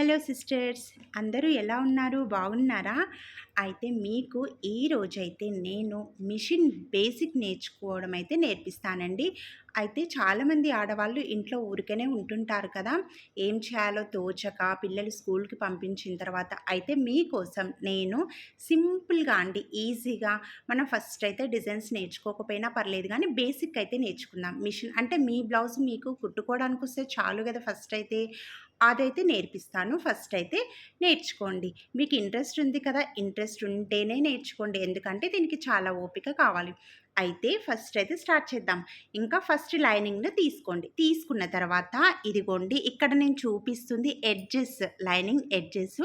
Hello sisters అందరూ ఎలా ఉన్నారు? బాగున్నారా? అయితే మీకు ఈ రోజైతే నేను మిషన్ బేసిక్ నేర్చుకోవడం అయితే నేర్పిస్తానండి. అయితే చాలామంది ఆడవాళ్ళు ఇంట్లో ఊరికనే ఉంటుంటారు కదా. ఏం చేయాలో తోచక పిల్లలు స్కూల్కి పంపించిన తర్వాత అయితే మీకోసం నేను సింపుల్గా అండి ఈజీగా మనం ఫస్ట్ అయితే డిజైన్స్ నేర్చుకోకపోయినా పర్లేదు కానీ బేసిక్ అయితే నేర్చుకుందాం. మిషన్ అంటే మీ బ్లౌజ్ మీకు కుట్టుకోవడానికి వస్తే చాలు కదా ఫస్ట్ అయితే. అదైతే నేర్పిస్తాను. ఫస్ట్ అయితే నేర్చుకోండి. మీకు ఇంట్రెస్ట్ ఉంది కదా ఇంట్రెస్ట్ ఉంటేనే నేర్చుకోండి. ఎందుకంటే దీనికి చాలా ఓపిక కావాలి. అయితే ఫస్ట్ అయితే స్టార్ట్ చేద్దాం. ఇంకా ఫస్ట్ లైనింగ్ను తీసుకోండి. తీసుకున్న తర్వాత ఇదిగోండి ఇక్కడ నేను చూపిస్తుంది ఎడ్జెస్ లైనింగ్ ఎడ్జెస్.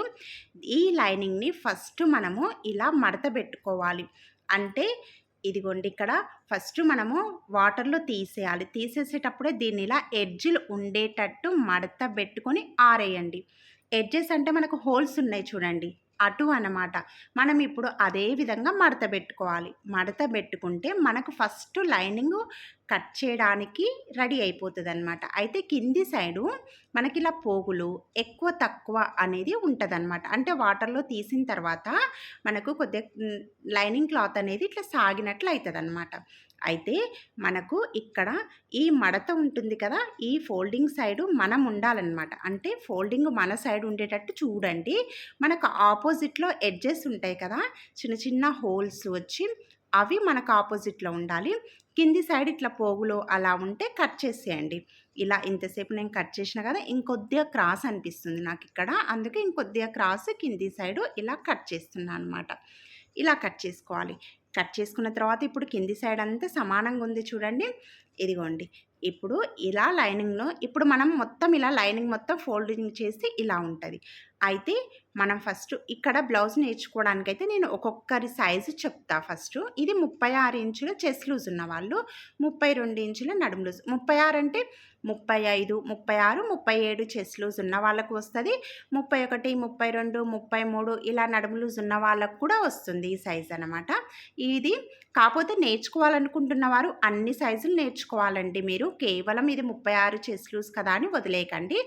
ఈ లైనింగ్ని ఫస్ట్ మనము ఇలా మడత పెట్టుకోవాలి. అంటే ఇదిగోండి ఇక్కడ ఫస్ట్ మనము వాటర్లో తీసేయాలి. తీసేసేటప్పుడే దీన్ని ఇలా ఎడ్జిలు ఉండేటట్టు మడత పెట్టుకొని ఆరేయండి. ఎడ్జెస్ అంటే మనకు హోల్స్ ఉన్నాయి చూడండి. అటు అనమాట మనం ఇప్పుడు అదే విధంగా మడత పెట్టుకోవాలి. మడత పెట్టుకుంటే మనకు ఫస్ట్ లైనింగ్ కట్ చేయడానికి రెడీ అయిపోతుంది అనమాట అయితే కింది సైడు మనకి ఇలా పోగులు ఎక్కువ తక్కువ అనేది ఉంటుంది అనమాట అంటే వాటర్లో తీసిన తర్వాత మనకు కొద్దిగా లైనింగ్ క్లాత్ అనేది ఇట్లా సాగినట్లు అవుతుంది అనమాట అయితే మనకు ఇక్కడ ఈ మడత ఉంటుంది కదా ఈ ఫోల్డింగ్ సైడ్ మనం ఉండాలన్నమాట. అంటే ఫోల్డింగ్ మన సైడ్ ఉండేటట్టు చూడండి. మనకు ఆపోజిట్లో ఎడ్జెస్ ఉంటాయి కదా చిన్న చిన్న హోల్స్ వచ్చి అవి మనకు ఆపోజిట్లో ఉండాలి. కింది సైడ్ ఇట్లా పోగులో అలా ఉంటే కట్ చేసేయండి. ఇలా ఇంతసేపు నేను కట్ చేసిన కదా ఇంకొద్దిగా క్రాస్ అనిపిస్తుంది నాకు ఇక్కడ. అందుకే ఇంకొద్దిగా క్రాస్ కింది సైడు ఇలా కట్ చేస్తున్నాను అనమాట ఇలా కట్ చేసుకోవాలి. కట్ చేసుకున్న తర్వాత ఇప్పుడు కింది సైడ్ అంతా సమానంగా ఉంది చూడండి. ఇదిగోండి. ఇప్పుడు ఇలా లైనింగ్లో ఇప్పుడు మనం మొత్తం ఇలా లైనింగ్ మొత్తం ఫోల్డింగ్ చేసి ఇలా ఉంటుంది. అయితే మనం ఫస్ట్ ఇక్కడ బ్లౌజ్ నేర్చుకోవడానికి అయితే నేను ఒక్కొక్కరి సైజు చెప్తా ఫస్ట్. ఇది ముప్పై ఆరు ఇంచుల చెస్ లూజ్ ఉన్న వాళ్ళు ముప్పై రెండు ఇంచుల నడుము లూజ్. ముప్పై ఆరు అంటే ముప్పై ఐదు ముప్పై ఆరు ముప్పై ఏడు చెస్ లూజ్ ఉన్న వాళ్ళకు వస్తుంది. ముప్పై ఒకటి ముప్పై రెండు ముప్పై మూడు ఇలా నడుము లూజ్ ఉన్న వాళ్ళకు కూడా వస్తుంది ఈ సైజ్ అనమాట ఇది కాకపోతే నేర్చుకోవాలనుకుంటున్న వారు అన్ని సైజులు నేర్చుకోవాలండి మీరు. కేవలం ఇది ముప్పై ఆరు చెస్ లూజ్ కదా అని వదిలేయకండి.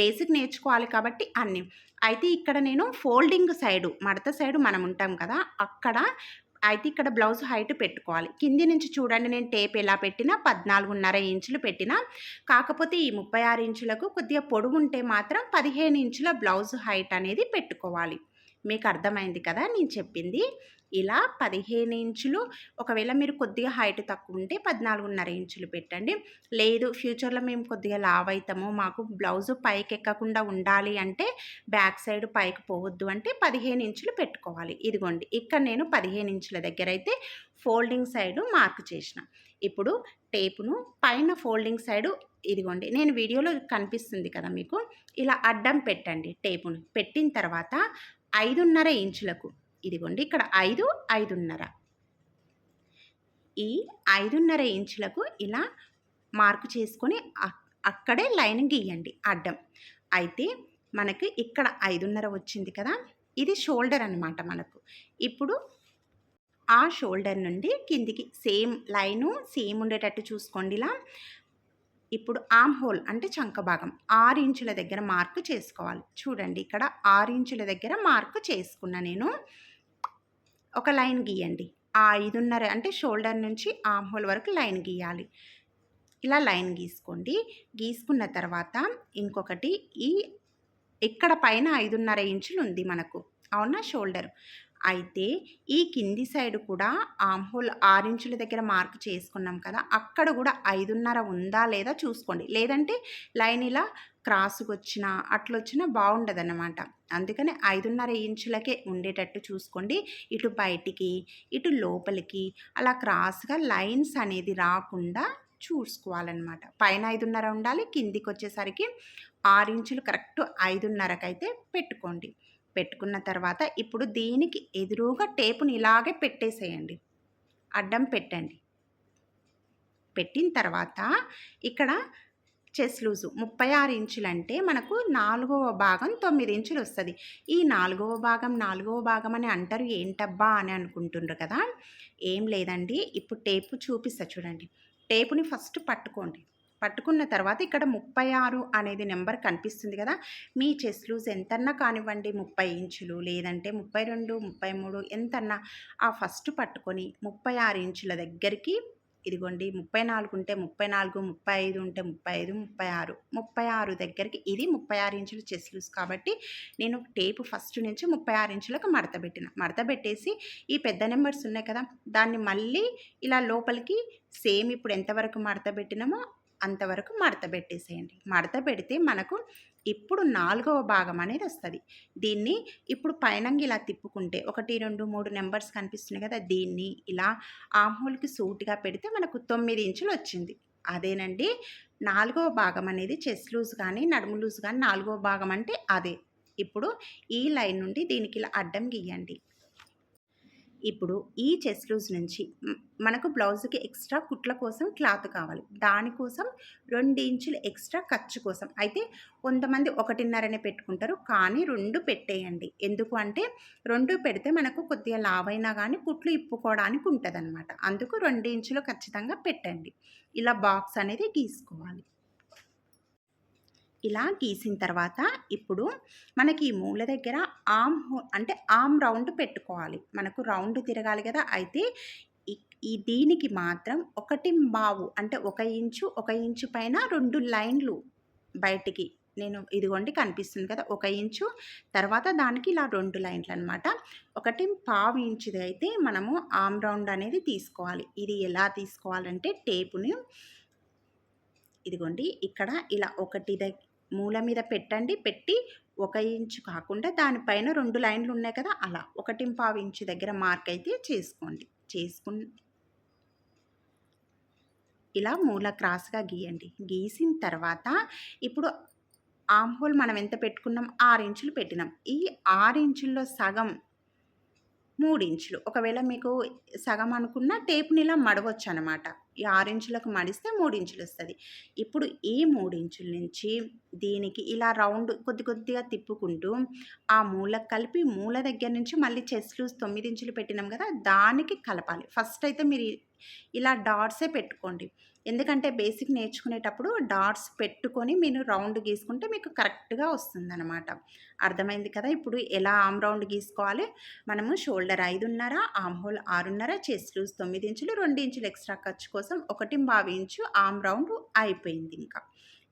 బేసిక్ నేర్చుకోవాలి కాబట్టి అన్ని. అయితే ఇక్కడ నేను ఫోల్డింగ్ సైడు మడత సైడు మనం ఉంటాం కదా అక్కడ అయితే ఇక్కడ బ్లౌజ్ హైట్ పెట్టుకోవాలి. కింది నుంచి చూడండి నేను టేప్ ఎలా పెట్టినా పద్నాలుగున్నర ఇంచులు పెట్టినా కాకపోతే ఈ ముప్పై ఆరు ఇంచులకు కొద్దిగా పొడుగు ఉంటే మాత్రం పదిహేను ఇంచుల బ్లౌజ్ హైట్ అనేది పెట్టుకోవాలి. మీకు అర్థమైంది కదా? నేను చెప్పింది. ఇలా పదిహేను ఇంచులు ఒకవేళ మీరు కొద్దిగా హైట్ తక్కువ ఉంటే పద్నాలుగున్నర ఇంచులు పెట్టండి. లేదు ఫ్యూచర్లో మేము కొద్దిగా లావ్ అవుతాము మాకు బ్లౌజు పైకి ఎక్కకుండా ఉండాలి అంటే బ్యాక్ సైడ్ పైకి పోవద్దు అంటే పదిహేను ఇంచులు పెట్టుకోవాలి. ఇదిగోండి ఇక్కడ నేను పదిహేను ఇంచుల దగ్గర అయితే ఫోల్డింగ్ సైడ్ మార్క్ చేసిన. ఇప్పుడు టేపును పైన ఫోల్డింగ్ సైడు ఇదిగోండి నేను వీడియోలో కనిపిస్తుంది కదా మీకు ఇలా అడ్డం పెట్టండి టేపును. పెట్టిన తర్వాత ఐదున్నర ఇంచులకు. ఇదిగోండి ఇక్కడ ఐదు ఐదున్నర. ఈ ఐదున్నర ఇంచులకు ఇలా మార్కు చేసుకొని అక్కడే లైన్ గీయండి అడ్డం. అయితే మనకి ఇక్కడ ఐదున్నర వచ్చింది కదా ఇది షోల్డర్ అనమాట మనకు. ఇప్పుడు ఆ షోల్డర్ నుండి కిందికి సేమ్ లైను సేమ్ ఉండేటట్టు చూసుకోండి ఇలా ఇప్పుడు ఆమ్ హోల్ అంటే చంక భాగం. ఆరు ఇంచుల దగ్గర మార్కు చేసుకోవాలి. చూడండి ఇక్కడ ఆరు ఇంచుల దగ్గర మార్కు చేసుకున్న నేను ఒక లైన్ గీయండి. ఆ ఐదున్నర అంటే షోల్డర్ నుంచి ఆమ్ హోల్ వరకు లైన్ గీయాలి. ఇలా లైన్ గీసుకోండి. గీసుకున్న తర్వాత ఇంకొకటి ఈ ఇక్కడ పైన ఐదున్నర ఇంచులు ఉంది మనకు. అవునా? షోల్డర్ అయితే ఈ కింది సైడ్ కూడా ఆమ్ హోల్ ఆరించుల దగ్గర మార్క్ చేసుకున్నాం కదా అక్కడ కూడా ఐదున్నర ఉందా లేదా చూసుకోండి. లేదంటే లైన్ ఇలా క్రాస్కి వచ్చినా అట్లొచ్చినా బాగుండదు అనమాట అందుకని ఐదున్నర ఇంచులకే ఉండేటట్టు చూసుకోండి. ఇటు బయటికి ఇటు లోపలికి అలా క్రాస్గా లైన్స్ అనేది రాకుండా చూసుకోవాలన్నమాట. పైన ఐదున్నర ఉండాలి కిందికి వచ్చేసరికి ఆరు ఇంచులు కరెక్ట్ ఐదున్నరకైతే పెట్టుకోండి. పెట్టుకున్న తర్వాత ఇప్పుడు దీనికి ఎదురుగా టేపుని ఇలాగే పెట్టేసేయండి. అడ్డం పెట్టండి. పెట్టిన తర్వాత ఇక్కడ చెస్ లూజు ముప్పై ఆరు ఇంచులు అంటే మనకు నాలుగవ భాగం తొమ్మిది ఇంచులు వస్తుంది. ఈ నాలుగవ భాగం నాలుగవ భాగం అని అంటారు ఏంటబ్బా అని అనుకుంటుండ్రు కదా? ఏం లేదండి. ఇప్పుడు టేపు చూపిస్తా చూడండి. టేపుని ఫస్ట్ పట్టుకోండి. పట్టుకున్న తర్వాత ఇక్కడ ముప్పై ఆరు అనేది నెంబర్ కనిపిస్తుంది కదా. మీ చెస్ లూజ్ ఎంతన్నా కానివ్వండి ముప్పై ఇంచులు లేదంటే ముప్పై రెండు ముప్పై మూడు ఎంతన్నా ఆ ఫస్ట్ పట్టుకొని ముప్పై ఆరు ఇంచుల దగ్గరికి ఇదిగోండి ముప్పై నాలుగు ఉంటే ముప్పై నాలుగు ముప్పై ఐదు ఉంటే ముప్పై ఐదు ముప్పై ఆరు ముప్పై ఆరు దగ్గరికి ఇది ముప్పై ఆరు ఇంచులు చెస్ లూజ్ కాబట్టి నేను టేపు ఫస్ట్ నుంచి ముప్పై ఆరు ఇంచులకు మడత పెట్టిన. మడత పెట్టేసి ఈ పెద్ద నెంబర్స్ ఉన్నాయి కదా దాన్ని మళ్ళీ ఇలా లోపలికి సేమ్ ఇప్పుడు ఎంతవరకు మడత పెట్టినామో అంతవరకు మడత పెట్టేసేయండి. మడత పెడితే మనకు ఇప్పుడు నాలుగవ భాగం అనేది వస్తుంది. దీన్ని ఇప్పుడు పైనంగి ఇలా తిప్పుకుంటే ఒకటి రెండు మూడు నెంబర్స్ కనిపిస్తున్నాయి కదా దీన్ని ఇలా ఆమ్హోల్కి సూట్గా పెడితే మనకు తొమ్మిది ఇంచులు వచ్చింది. అదేనండి నాలుగవ భాగం అనేది చెస్ లూజ్ కానీ నడుము లూజ్ కానీ నాలుగవ భాగం అంటే అదే. ఇప్పుడు ఈ లైన్ నుండి దీనికి ఇలా అడ్డం గీయండి. ఇప్పుడు ఈ చెస్ లూజ్ నుంచి మనకు బ్లౌజ్కి ఎక్స్ట్రా కుట్ల కోసం క్లాత్ కావాలి. దానికోసం రెండు ఇంచులు ఎక్స్ట్రా ఖర్చు కోసం. అయితే కొంతమంది ఒకటిన్నరనే పెట్టుకుంటారు కానీ రెండు పెట్టేయండి. ఎందుకు అంటే రెండు పెడితే మనకు కొద్దిగా లావైనా కానీ కుట్లు ఇప్పుకోవడానికి ఉంటుంది అందుకు రెండు ఇంచులు ఖచ్చితంగా పెట్టండి. ఇలా బాక్స్ అనేది గీసుకోవాలి ఇలా గీసిన తర్వాత ఇప్పుడు మనకి ఈ మూల దగ్గర ఆమ్ అంటే ఆమ్ రౌండ్ పెట్టుకోవాలి. మనకు రౌండ్ తిరగాలి కదా. అయితే ఈ- దీనికి మాత్రం ఒకటి బావు అంటే ఒక ఇంచు ఒక ఇంచు పైన రెండు లైన్లు బయటికి. నేను ఇదిగోండి కనిపిస్తుంది కదా. ఒక ఇంచు తర్వాత దానికి ఇలా రెండు లైన్లు అనమాట ఒకటి పావు ఇంచుది అయితే మనము ఆమ్ రౌండ్ అనేది తీసుకోవాలి. ఇది ఎలా తీసుకోవాలంటే టేపుని ఇదిగోండి ఇక్కడ ఇలా ఒకటి దగ్గర మూల మీద పెట్టండి పెట్టి ఒక ఇంచు కాకుండా దానిపైన రెండు లైన్లు ఉన్నాయి కదా అలా. ఒకటి పావు ఇంచు దగ్గర మార్క్ అయితే చేసుకోండి. చేసుకుని ఇలా మూల క్రాస్గా గీయండి. గీసిన తర్వాత ఇప్పుడు ఆమ్ హోల్ మనం ఎంత పెట్టుకున్నాం? ఆరు ఇంచులు పెట్టినాం. ఈ ఆరు ఇంచుల్లో సగం ఇంచులు. ఒకవేళ మీకు సగం అనుకున్న టేప్ని ఇలా మడవచ్చు అనమాట ఈ ఆరు ఇంచులకు మడిస్తే మూడు ఇంచులు వస్తుంది. ఇప్పుడు ఈ మూడు ఇంచుల నుంచి దీనికి ఇలా రౌండ్ కొద్ది కొద్దిగా తిప్పుకుంటూ ఆ మూలకు కలిపి మూల దగ్గర నుంచి మళ్ళీ చెస్లు తొమ్మిది ఇంచులు పెట్టినాం కదా దానికి కలపాలి. ఫస్ట్ అయితే మీరు ఇలా డాట్సే పెట్టుకోండి. ఎందుకంటే బేసిక్ నేర్చుకునేటప్పుడు డాట్స్ పెట్టుకొని మీరు రౌండ్ గీసుకుంటే మీకు కరెక్ట్గా వస్తుందన్నమాట. అర్థమైంది కదా? ఇప్పుడు ఎలా ఆమ్ రౌండ్ గీసుకోవాలి? మనము షోల్డర్ ఐదున్నర ఆమ్ హోల్ ఆరున్నర చెస్ట్ లూజ్ తొమ్మిది ఇంచులు రెండు ఇంచులు ఎక్స్ట్రా ఖర్చు కోసం ఒకటి బావి ఇంచు ఆమ్ రౌండ్ అయిపోయింది ఇంకా.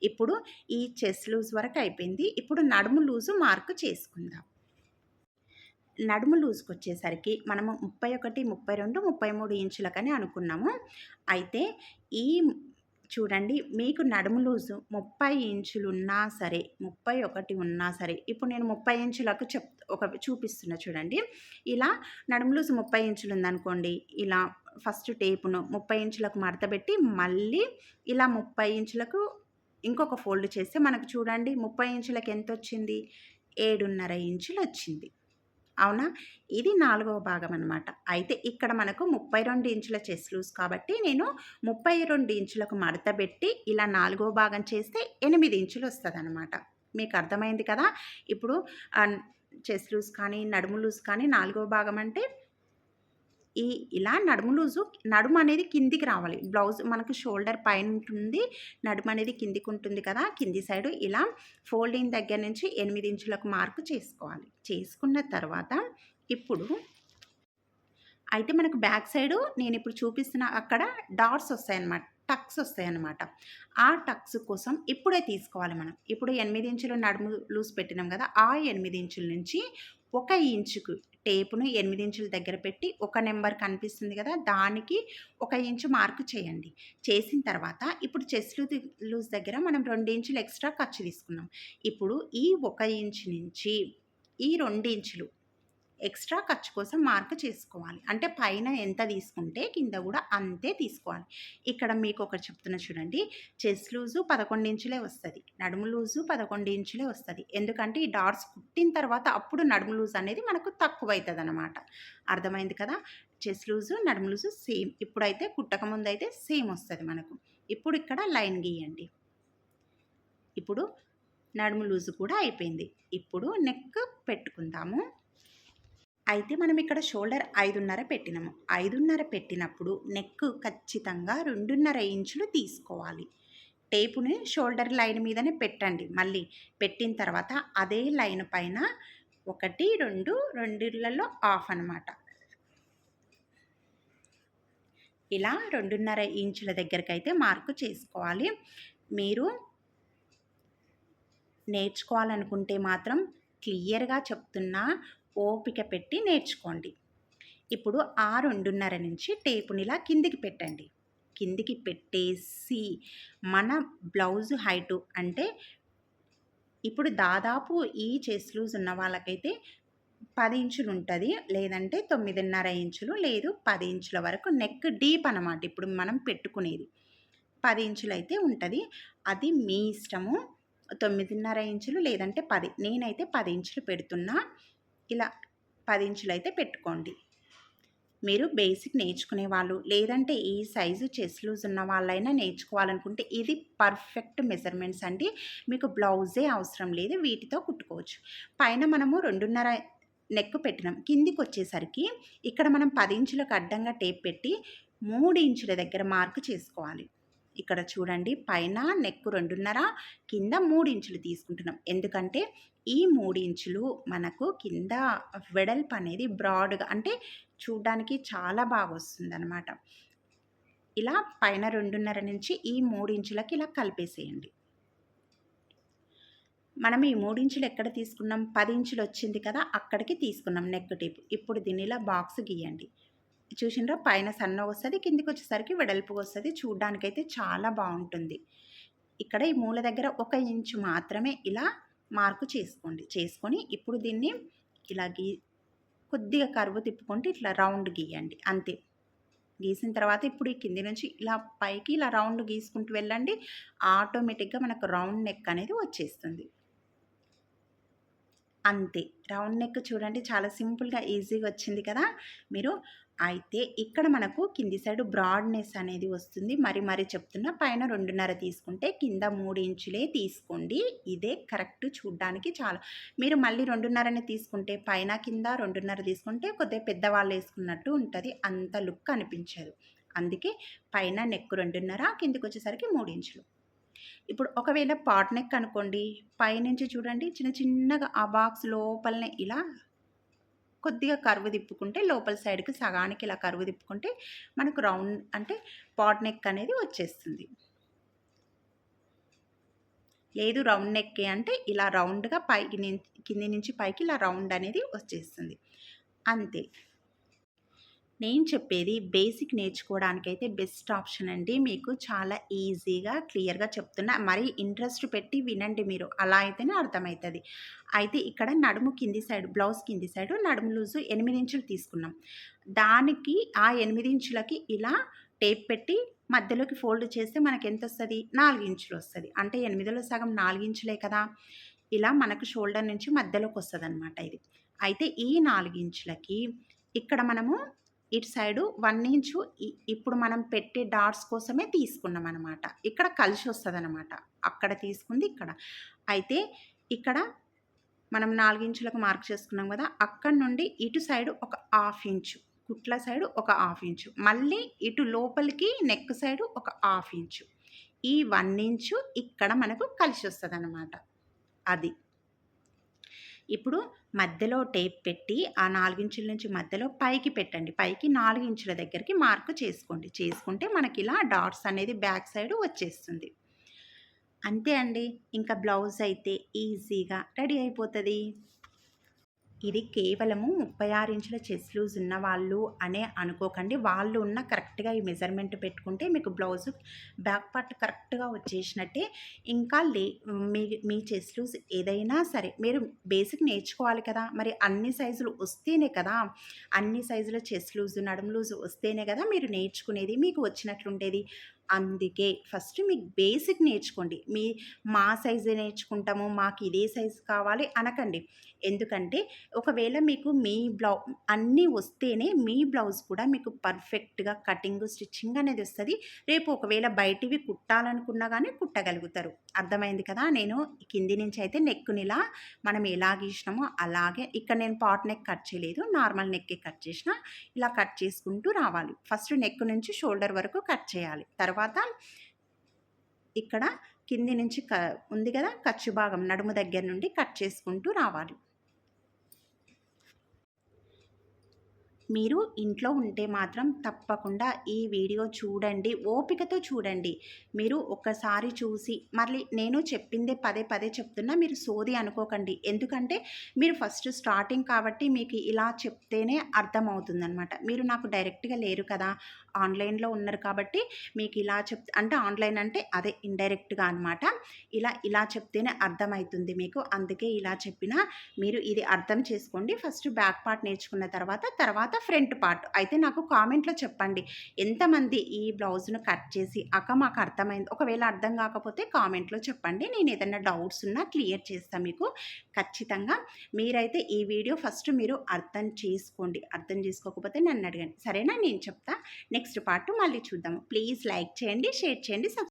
ఇప్పుడు ఈ చెస్ట్ లూజ్ వరకు అయిపోయింది. ఇప్పుడు నడుము లూజు మార్కు చేసుకుందాం. నడుము లూజ్కి వచ్చేసరికి మనము ముప్పై ఒకటి ముప్పై రెండు ముప్పై మూడు ఇంచులకని అనుకున్నాము. అయితే ఈ చూడండి మీకు నడుము లూజు ముప్పై ఇంచులు ఉన్నా సరే ముప్పై ఒకటి ఉన్నా సరే ఇప్పుడు నేను ముప్పై ఇంచులకు చెప్ ఒక చూపిస్తున్నా చూడండి. ఇలా నడుము లూజు ముప్పై ఇంచులు ఉందనుకోండి ఇలా ఫస్ట్ టేపును ముప్పై ఇంచులకు మడతపెట్టి మళ్ళీ ఇలా ముప్పై ఇంచులకు ఇంకొక ఫోల్డ్ చేస్తే మనకు చూడండి ముప్పై ఇంచులకు ఎంత వచ్చింది ఏడున్నర ఇంచులు వచ్చింది అవునా? ఇది నాలుగవ భాగం అనమాట అయితే ఇక్కడ మనకు ముప్పై రెండు ఇంచుల చెస్ లూజ్ కాబట్టి నేను ముప్పై రెండు ఇంచులకు మడత పెట్టి ఇలా నాలుగవ భాగం చేస్తే ఎనిమిది ఇంచులు వస్తుంది అనమాట మీకు అర్థమైంది కదా? ఇప్పుడు చెస్ లూజ్ కానీ నడుము లూజ్ కానీ నాలుగవ భాగం అంటే ఈ ఇలా నడుము లూజు నడుము అనేది కిందికి రావాలి. బ్లౌజ్ మనకు షోల్డర్ పైన ఉంటుంది. నడుము అనేది కిందికి ఉంటుంది కదా! కింది సైడు ఇలా ఫోల్డింగ్ దగ్గర నుంచి ఎనిమిది ఇంచులకు మార్కు చేసుకోవాలి. చేసుకున్న తర్వాత ఇప్పుడు అయితే మనకు బ్యాక్ సైడు నేను ఇప్పుడు చూపిస్తున్న అక్కడ డాట్స్ వస్తాయన్నమాట. టక్స్ వస్తాయన్నమాట. ఆ టక్స్ కోసం ఇప్పుడే తీసుకోవాలి మనం. ఇప్పుడు ఎనిమిది ఇంచులు నడుము లూజ్ పెట్టినాం కదా! ఆ ఎనిమిది ఇంచుల నుంచి ఒక ఇంచుకు టేపును ఎనిమిది ఇంచుల దగ్గర పెట్టి ఒక నెంబర్ కనిపిస్తుంది కదా దానికి ఒక ఇంచు మార్కు చేయండి. చేసిన తర్వాత ఇప్పుడు చెస్ట్ లూజ్ దగ్గర మనం రెండు ఇంచులు ఎక్స్ట్రా ఖర్చు తీసుకున్నాం. ఇప్పుడు ఈ ఒక ఇంచు నుంచి ఈ రెండు ఇంచులు ఎక్స్ట్రా ఖర్చు కోసం మార్క్ చేసుకోవాలి. అంటే పైన ఎంత తీసుకుంటే కింద కూడా అంతే తీసుకోవాలి. ఇక్కడ మీకు ఒకటి చెప్తున్నా చూడండి. చెస్ట్ లూజు పదకొండు ఇంచులే వస్తుంది. నడుము లూజు పదకొండు ఇంచులే వస్తుంది. ఎందుకంటే ఈ డాట్స్ కుట్టిన తర్వాత అప్పుడు నడుము లూజ్ అనేది మనకు తక్కువ అవుతుంది అనమాట అర్థమైంది కదా? చెస్ట్ లూజు నడుము లూజు సేమ్. ఇప్పుడైతే కుట్టక ముందు అయితే సేమ్ వస్తుంది మనకు. ఇప్పుడు ఇక్కడ లైన్ గీయండి. ఇప్పుడు నడుము లూజు కూడా అయిపోయింది. ఇప్పుడు నెక్ పెట్టుకుందాము. అయితే మనం ఇక్కడ షోల్డర్ ఐదున్నర పెట్టినాము. ఐదున్నర పెట్టినప్పుడు నెక్ ఖచ్చితంగా రెండున్నర ఇంచులు తీసుకోవాలి. టేపుని షోల్డర్ లైన్ మీదనే పెట్టండి. మళ్ళీ పెట్టిన తర్వాత అదే లైన్ పైన ఒకటి రెండు రెండిళ్ళలో ఆఫ్ అనమాట ఇలా రెండున్నర ఇంచుల దగ్గరికి అయితే మార్కు చేసుకోవాలి. మీరు నేర్చుకోవాలనుకుంటే మాత్రం క్లియర్గా చెప్తున్నా ఓపిక పెట్టి నేర్చుకోండి. ఇప్పుడు ఆ రెండున్నర నుంచి టేపుని ఇలా కిందికి పెట్టండి. కిందికి పెట్టేసి మన బ్లౌజ్ హైటు అంటే ఇప్పుడు దాదాపు ఈ చెస్ లూజ్ ఉన్న వాళ్ళకైతే పది ఇంచులు ఉంటుంది లేదంటే తొమ్మిదిన్నర ఇంచులు లేదు పది ఇంచుల వరకు నెక్ డీప్ అనమాట ఇప్పుడు మనం పెట్టుకునేది. పది ఇంచులు అయితే ఉంటుంది. అది మీ ఇష్టము. తొమ్మిదిన్నర ఇంచులు లేదంటే పది. నేనైతే పది ఇంచులు పెడుతున్నా. ఇలా పది ఇంచులు అయితే పెట్టుకోండి. మీరు బేసిక్ నేర్చుకునే వాళ్ళు లేదంటే ఈ సైజు చెస్ లూజ్ ఉన్న వాళ్ళైనా నేర్చుకోవాలనుకుంటే ఇది పర్ఫెక్ట్ మెజర్మెంట్స్ అండి. మీకు బ్లౌజే అవసరం లేదు వీటితో కుట్టుకోవచ్చు. పైన మనము రెండున్నర నెక్ పెట్టినాం. కిందికి వచ్చేసరికి ఇక్కడ మనం పది ఇంచులకు అడ్డంగా టేప్ పెట్టి మూడు ఇంచుల దగ్గర మార్కు చేసుకోవాలి. ఇక్కడ చూడండి. పైన నెక్ రెండున్నర కింద మూడు ఇంచులు తీసుకుంటున్నాం. ఎందుకంటే ఈ మూడు ఇంచులు మనకు కింద వెడల్పు అనేది బ్రాడ్గా అంటే చూడడానికి చాలా బాగా వస్తుంది అనమాట ఇలా పైన రెండున్నర నుంచి ఈ మూడు ఇంచులకి ఇలా కలిపేసేయండి. మనం ఈ మూడించులు ఎక్కడ తీసుకున్నాం? పది ఇంచులు వచ్చింది కదా అక్కడికి తీసుకున్నాం నెక్ టిప్. ఇప్పుడు దీనిలా బాక్స్ గీయండి. చూసినరా పైన సన్న వస్తుంది కిందికి వచ్చేసరికి వెడల్పుగా వస్తుంది చూడ్డానికైతే చాలా బాగుంటుంది ఇక్కడ ఈ మూల దగ్గర ఒక ఇంచు మాత్రమే ఇలా మార్కు చేసుకోండి. చేసుకొని ఇప్పుడు దీన్ని ఇలా గీ కొద్దిగా కరువు తిప్పుకుంటే ఇట్లా రౌండ్ గీయండి. అంతే. గీసిన తర్వాత ఇప్పుడు ఈ కింది నుంచి ఇలా పైకి ఇలా రౌండ్ గీసుకుంటూ వెళ్ళండి. ఆటోమేటిక్గా మనకు రౌండ్ నెక్ అనేది వచ్చేస్తుంది. అంతే. రౌండ్ నెక్ చూడండి. చాలా సింపుల్గా ఈజీగా వచ్చింది కదా. మీరు అయితే ఇక్కడ మనకు కింది సైడ్ బ్రాడ్నెస్ అనేది వస్తుంది. మరి మరి చెప్తున్నా పైన రెండున్నర తీసుకుంటే కింద మూడు ఇంచులే తీసుకోండి. ఇదే కరెక్ట్ చూడ్డానికి చాలా. మీరు మళ్ళీ రెండున్నరని తీసుకుంటే పైన కింద రెండున్నర తీసుకుంటే కొద్దిగా పెద్దవాళ్ళు వేసుకున్నట్టు ఉంటుంది. అంత లుక్ అనిపించదు. అందుకే పైన నెక్ రెండున్నర కిందికి వచ్చేసరికి మూడు ఇంచులు. ఇప్పుడు ఒకవేళ పాట్ నెక్ అనుకోండి పైనుంచి చూడండి చిన్న చిన్నగా ఆ బాక్స్ లోపలనే ఇలా కొద్దిగా కరువు తిప్పుకుంటే లోపల సైడ్కి సగానికి ఇలా కరువు తిప్పుకుంటే మనకు రౌండ్ అంటే పాట్ నెక్ అనేది వచ్చేస్తుంది. లేదు రౌండ్ నెక్ అంటే ఇలా రౌండ్గా పైకి కింది నుంచి పైకి ఇలా రౌండ్ అనేది వచ్చేస్తుంది. అంతే. నేను చెప్పేది బేసిక్ నేర్చుకోవడానికైతే బెస్ట్ ఆప్షన్ అండి. మీకు చాలా ఈజీగా క్లియర్గా చెప్తున్నా. మరీ ఇంట్రెస్ట్ పెట్టి వినండి మీరు. అలా అయితేనే అర్థమవుతుంది అయితే ఇక్కడ నడుము కింది సైడ్ బ్లౌజ్ కింది సైడ్ నడుము లూజు ఎనిమిది ఇంచులు తీసుకున్నాం. దానికి ఆ ఎనిమిది ఇంచులకి ఇలా టేప్ పెట్టి మధ్యలోకి ఫోల్డ్ చేస్తే మనకి ఎంత వస్తుంది? నాలుగు ఇంచులు వస్తుంది. అంటే ఎనిమిదిలో సగం నాలుగు ఇంచులే కదా? ఇలా మనకు షోల్డర్ నుంచి మధ్యలోకి వస్తుంది అనమాట ఇది. అయితే ఈ నాలుగు ఇంచులకి ఇక్కడ మనము ఇటు సైడు వన్ ఇంచు ఇప్పుడు మనం పెట్టే డాట్స్ కోసమే తీసుకున్నాం అనమాట ఇక్కడ కలిసి వస్తుంది అనమాట అక్కడ తీసుకుంది ఇక్కడ. అయితే ఇక్కడ మనం నాలుగించులకు మార్క్ చేసుకున్నాం కదా అక్కడ నుండి ఇటు సైడు ఒక హాఫ్ ఇంచు కుట్ల సైడు ఒక హాఫ్ ఇంచు మళ్ళీ ఇటు లోపలికి నెక్ సైడు ఒక హాఫ్ ఇంచు. ఈ వన్ ఇంచు ఇక్కడ మనకు కలిసి వస్తుంది అనమాట అది. ఇప్పుడు మధ్యలో టేప్ పెట్టి ఆ నాలుగించుల నుంచి మధ్యలో పైకి పెట్టండి. పైకి నాలుగు ఇంచుల దగ్గరికి మార్కు చేసుకోండి. చేసుకుంటే మనకి ఇలా డాట్స్ అనేది బ్యాక్ సైడ్ వచ్చేస్తుంది. అంతే అండి. ఇంకా బ్లౌజ్ అయితే ఈజీగా రెడీ అయిపోతుంది. ఇది కేవలము ముప్పై ఆరు ఇంచుల చెస్ లూజ్ ఉన్న వాళ్ళు అనే అనుకోకండి. వాళ్ళు ఉన్న కరెక్ట్గా ఈ మెజర్మెంట్ పెట్టుకుంటే మీకు బ్లౌజ్ బ్యాక్ పార్ట్ కరెక్ట్గా వచ్చేసినట్టే. ఇంకా లే మీ మీ చెస్ లూజ్ ఏదైనా సరే మీరు బేసిక్ నేర్చుకోవాలి కదా. మరి అన్ని సైజులు వస్తేనే కదా అన్ని సైజుల చెస్ లూజ్ నడుము లూజ్ వస్తేనే కదా మీరు నేర్చుకునేది మీకు వచ్చినట్లుండేది. అందుకే ఫస్ట్ మీకు బేసిక్ నేర్చుకోండి. మీ మా సైజే నేర్చుకుంటాము మాకు ఇదే సైజు కావాలి అనకండి. ఎందుకంటే ఒకవేళ మీకు మీ బ్లౌ అన్నీ వస్తేనే మీ బ్లౌజ్ కూడా మీకు పర్ఫెక్ట్గా కటింగ్ స్టిచ్చింగ్ అనేది వస్తుంది. రేపు ఒకవేళ బయటివి కుట్టాలనుకున్నా కానీ కుట్టగలుగుతారు. అర్థమైంది కదా? నేను కింది నుంచి అయితే నెక్కునిలా మనం ఎలా గీసినామో అలాగే ఇక్కడ నేను పాట్ నెక్ కట్ చేయలేదు. నార్మల్ నెక్కే కట్ చేసిన ఇలా కట్ చేసుకుంటూ రావాలి. ఫస్ట్ నెక్ నుంచి షోల్డర్ వరకు కట్ చేయాలి. తర్వాత తర్వాత ఇక్కడ కింది నుంచి క ఉంది కదా ఖర్చు భాగం నడుము దగ్గర నుండి కట్ చేసుకుంటూ రావాలి. మీరు ఇంట్లో ఉంటే మాత్రం తప్పకుండా ఈ వీడియో చూడండి ఓపికతో చూడండి. మీరు ఒక్కసారి చూసి మళ్ళీ నేను చెప్పిందే పదే పదే చెప్తున్నా మీరు సోది అనుకోకండి. ఎందుకంటే మీరు ఫస్ట్ స్టార్టింగ్ కాబట్టి మీకు ఇలా చెప్తేనే అర్థమవుతుందనమాట మీరు నాకు డైరెక్ట్గా లేరు కదా ఆన్లైన్లో ఉన్నారు కాబట్టి మీకు ఇలా చెప్ అంటే ఆన్లైన్ అంటే అదే ఇండైరెక్ట్గా అనమాట ఇలా ఇలా చెప్తేనే అర్థమవుతుంది మీకు. అందుకే ఇలా చెప్పిన మీరు ఇది అర్థం చేసుకోండి. ఫస్ట్ బ్యాక్ పార్ట్ నేర్చుకున్న తర్వాత తర్వాత ఫ్రంట్ పార్ట్. అయితే నాకు కామెంట్లో చెప్పండి. ఎంతమంది ఈ బ్లౌజ్ను కట్ చేసి అక్క మాకు అర్థమైంది. ఒకవేళ అర్థం కాకపోతే కామెంట్లో చెప్పండి. నేను ఏదైనా డౌట్స్ ఉన్నా క్లియర్ చేస్తాను మీకు. ఖచ్చితంగా మీరైతే ఈ వీడియో ఫస్ట్ మీరు అర్థం చేసుకోండి. అర్థం చేసుకోకపోతే నన్ను అడగండి. సరేనా? నేను చెప్తా. నెక్స్ట్ నెక్స్ట్ పార్ట్ మళ్ళీ చూద్దాము ప్లీజ్ లైక్ చేయండి షేర్ చేయండి సబ్స్క్రైబ్